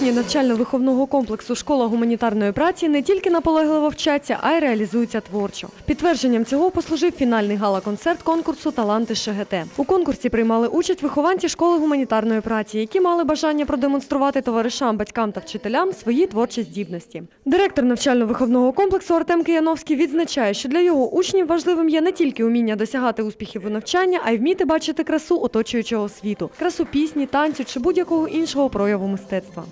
навчально-виховного комплексу Школа гуманітарної праці не тільки наполегливо вчаться, а й реалізуються творчо. Підтвердженням цього послужив фінальний гала-концерт конкурсу Таланти ШГТ. У конкурсі приймали участь вихованці школи гуманітарної праці, які мали бажання продемонструвати товаришам, батькам та вчителям свої творчі здібності. Директор навчально-виховного комплексу Артем Кияновський відзначає, що для його учнів важливим є не тільки уміння досягати успіхів у навчанні, а й вміти бачити красу оточуючого світу, красу пісні, танцю чи будь-якого іншого прояву мистецтва.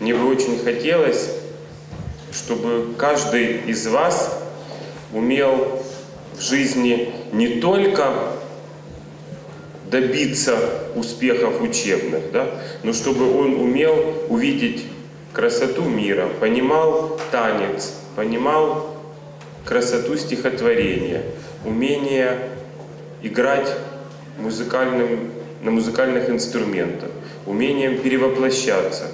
Мне бы очень хотелось, чтобы каждый из вас умел в жизни не только добиться успехов учебных, да, но чтобы он умел увидеть красоту мира, понимал танец, понимал красоту стихотворения, умение играть музыкальным, на музыкальных инструментах, умением перевоплощаться.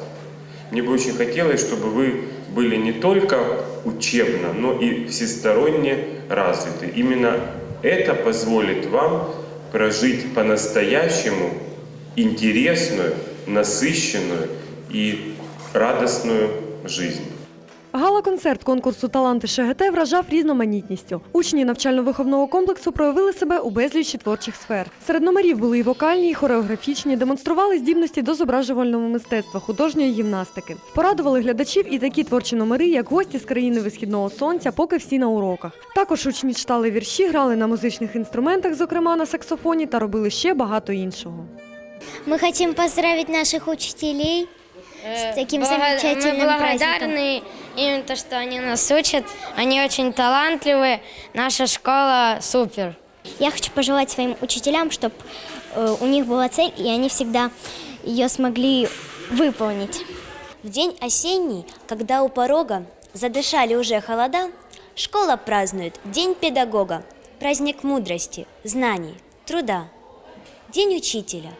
Мне бы очень хотелось, чтобы вы были не только учебно, но и всесторонне развиты. Именно это позволит вам прожить по-настоящему интересную, насыщенную и радостную жизнь. Гала-концерт конкурсу Таланти ШГТ вражав різноманітністю. Учні навчально-виховного комплексу проявили себе у безлічі творчих сфер. Серед номерів були і вокальні, і хореографічні, демонстрували здібності до зображувального мистецтва, художньої гімнастики. Порадували глядачів і такі творчі номери, як гості з країни висхідного сонця, поки всі на уроках. Також учні читали вірші, грали на музичних інструментах, зокрема на саксофоні, та робили ще багато іншого. Мы хотим поздравить наших учителей с таким Блага- замечательным Мы праздником. Благодарны им, то, что они нас учат. Они очень талантливые. Наша школа супер. Я хочу пожелать своим учителям, чтобы у них была цель, и они всегда ее смогли выполнить. В день осенний, когда у порога задышали уже холода, школа празднует День педагога, праздник мудрости, знаний, труда. День учителя.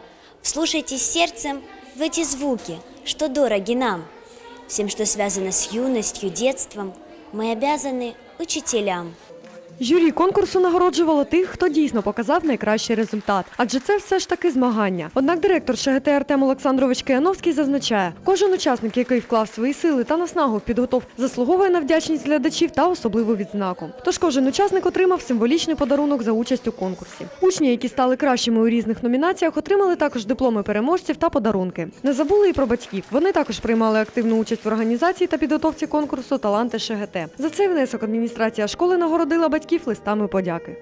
Вслушайтесь сердцем в эти звуки, что дороги нам. Всем, что связано с юностью, детством, мы обязаны учителям. Журі конкурсу нагороджувало тих, хто дійсно показав найкращий результат, адже це все ж таки змагання. Однак директор ШГТ Артем Олександрович Кияновський зазначає, кожен учасник, який вклав свої сили та наснагу в підготовку, заслуговує на вдячність глядачів та особливу відзнаку. Тож кожен учасник отримав символічний подарунок за участь у конкурсі. Учні, які стали кращими у різних номінаціях, отримали також дипломи переможців та подарунки. Не забули і про батьків. Вони також приймали активну участь в організації та підготовці конкурсу Таланти ШГТ. За цей внесок адміністрація школи нагородила батьків листами подяки.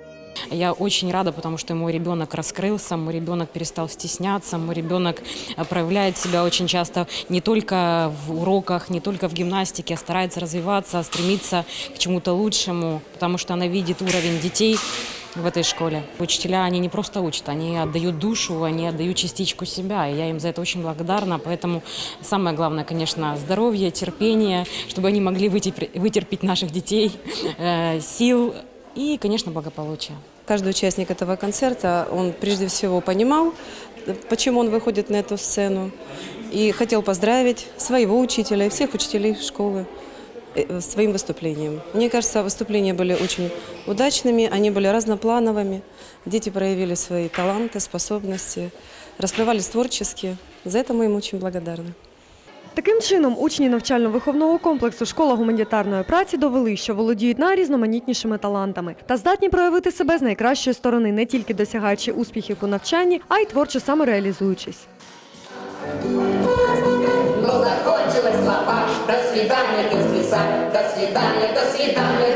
Я очень рада, потому что мой ребенок раскрылся, мой ребенок перестал стесняться, мой ребенок э, проявляет себя очень часто не только в уроках, не только в гимнастике, а старается развиваться, стремиться к чему-то лучшему, потому что она видит уровень детей в этой школе. Учителя, они не просто учат, они отдают душу, они отдают частичку себя, и я им за это очень благодарна. Поэтому самое главное, конечно, здоровье, терпение, чтобы они могли вытерпеть, вытерпеть наших детей, э, сил и, конечно, благополучия. Каждый участник этого концерта, он прежде всего понимал, э, почему он выходит на эту сцену, и хотел поздравить своего учителя и всех учителей школы э, своим выступлением. Мне кажется, выступления были очень удачными, они были разноплановыми. Дети проявили свои таланты, способности, раскрывались творчески. За это мы им очень благодарны. Таким чином, учні навчально-виховного комплексу Школа гуманітарної праці довели, що володіють найрізноманітнішими талантами та здатні проявити себе з найкращої сторони, не тільки досягаючи успіхів у навчанні, а й творчо самореалізуючись. Но закончилась лапа. До свидания, без леса До свидания, до свидания